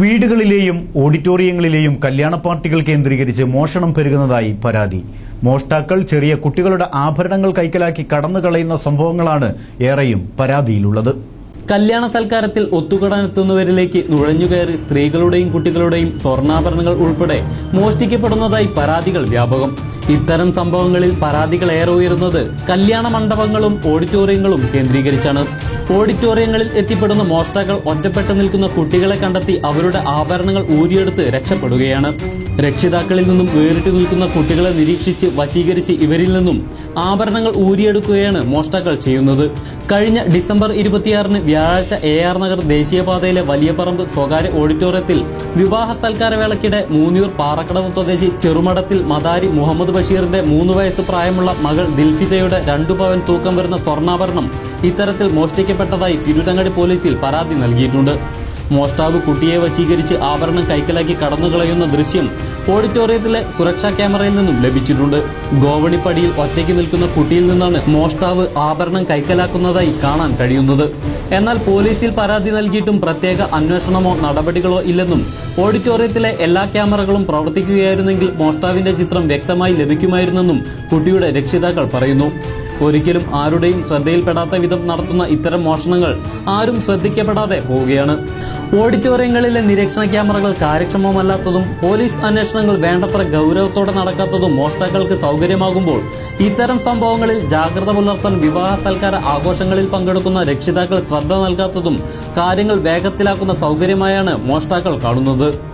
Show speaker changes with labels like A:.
A: വീടുകളിലെയും ഓഡിറ്റോറിയങ്ങളിലെയും കല്യാണ പാർട്ടികൾ കേന്ദ്രീകരിച്ച് മോഷണം പെരുകുന്നതായി പരാതി. മോഷ്ടാക്കൾ ചെറിയ കുട്ടികളുടെ ആഭരണങ്ങൾ കൈക്കലാക്കി കടന്നു കളയുന്ന സംഭവങ്ങളാണ് ഏറെയും പരാതിയിലുള്ളത്.
B: കല്യാണ സൽക്കാരത്തിൽ നുഴഞ്ഞു നുഴഞ്ഞുകയറി സ്ത്രീകളുടെയും കുട്ടികളുടെയും സ്വർണാഭരണങ്ങൾ ഉൾപ്പെടെ മോഷ്ടിക്കപ്പെടുന്നതായി പരാതികൾ വ്യാപകം. ഇത്തരം സംഭവങ്ങളിൽ പരാതികൾ ഏറെ ഉയരുന്നത് കല്യാണ മണ്ഡപങ്ങളും ഓഡിറ്റോറിയങ്ങളും കേന്ദ്രീകരിച്ചാണ്. ഓഡിറ്റോറിയങ്ങളിൽ എത്തിപ്പെടുന്ന മോഷ്ടാക്കൾ ഒറ്റപ്പെട്ടു നിൽക്കുന്ന കുട്ടികളെ കണ്ടെത്തി അവരുടെ ആഭരണങ്ങൾ ഊരിയെടുത്ത് രക്ഷപ്പെടുകയാണ്. രക്ഷിതാക്കളിൽ നിന്നും വേറിട്ട് നിൽക്കുന്ന കുട്ടികളെ നിരീക്ഷിച്ച് വശീകരിച്ച് ഇവരിൽ നിന്നും ആഭരണങ്ങൾ ഊരിയെടുക്കുകയാണ് മോഷ്ടാക്കൾ ചെയ്യുന്നത്. കഴിഞ്ഞ ഡിസംബർ ഇരുപത്തിയാറിന് വ്യാഴാഴ്ച എ ആർ നഗർ ദേശീയപാതയിലെ വലിയപറമ്പ് സ്വകാര്യ ഓഡിറ്റോറിയത്തിൽ വിവാഹ സൽക്കാര വേളയ്ക്കിടെ മൂന്നിയൂർ പാറക്കടവ് സ്വദേശി ചെറുമടത്തിൽ മദാരി മുഹമ്മദ് ബഷീറിന്റെ മൂന്ന് വയസ്സ് പ്രായമുള്ള മകൾ ദിൽഫിതയുടെ രണ്ടു പവൻ തൂക്കം വരുന്ന സ്വർണാഭരണം ഇത്തരത്തിൽ മോഷ്ടിക്കപ്പെട്ടതായി തിരുരങ്ങാടി പോലീസിൽ പരാതി നൽകിയിട്ടുണ്ട്. മോഷ്ടാവ് കുട്ടിയെ വശീകരിച്ച് ആഭരണം കൈക്കലാക്കി കടന്നുകളയുന്ന ദൃശ്യം ഓഡിറ്റോറിയത്തിലെ സുരക്ഷാ ക്യാമറയിൽ നിന്നും ലഭിച്ചിട്ടുണ്ട്. ഗോവണിപ്പടിയിൽ ഒറ്റയ്ക്ക് നിൽക്കുന്ന കുട്ടിയിൽ നിന്നാണ് മോഷ്ടാവ് ആഭരണം കൈക്കലാക്കുന്നതായി കാണാൻ കഴിയുന്നത്. എന്നാൽ പോലീസിൽ പരാതി നൽകിയിട്ടും പ്രത്യേക അന്വേഷണമോ നടപടികളോ ഇല്ലെന്നും ഓഡിറ്റോറിയത്തിലെ എല്ലാ ക്യാമറകളും പ്രവർത്തിക്കുകയായിരുന്നെങ്കിൽ മോഷ്ടാവിന്റെ ചിത്രം വ്യക്തമായി ലഭിക്കുമായിരുന്നെന്നും കുട്ടിയുടെ രക്ഷിതാക്കൾ പറയുന്നു. ഒരിക്കലും ആരുടെയും ശ്രദ്ധയിൽപ്പെടാത്ത വിധം നടത്തുന്ന ഇത്തരം മോഷണങ്ങൾ ആരും ശ്രദ്ധിക്കപ്പെടാതെ പോവുകയാണ്. ഓഡിറ്റോറിയങ്ങളിലെ നിരീക്ഷണ ക്യാമറകൾ കാര്യക്ഷമമല്ലാത്തതും പോലീസ് അന്വേഷണങ്ങൾ വേണ്ടത്ര ഗൗരവത്തോടെ നടക്കാത്തതും മോഷ്ടാക്കൾക്ക് സൗകര്യമാകുമ്പോൾ ഇത്തരം സംഭവങ്ങളിൽ ജാഗ്രത പുലർത്താൻ വിവാഹ സൽക്കാര ആഘോഷങ്ങളിൽ പങ്കെടുക്കുന്ന രക്ഷിതാക്കൾ ശ്രദ്ധ നൽകാത്തതും കാര്യങ്ങൾ വേഗത്തിലാക്കുന്ന സൗകര്യമായാണ് മോഷ്ടാക്കൾ കാണുന്നത്.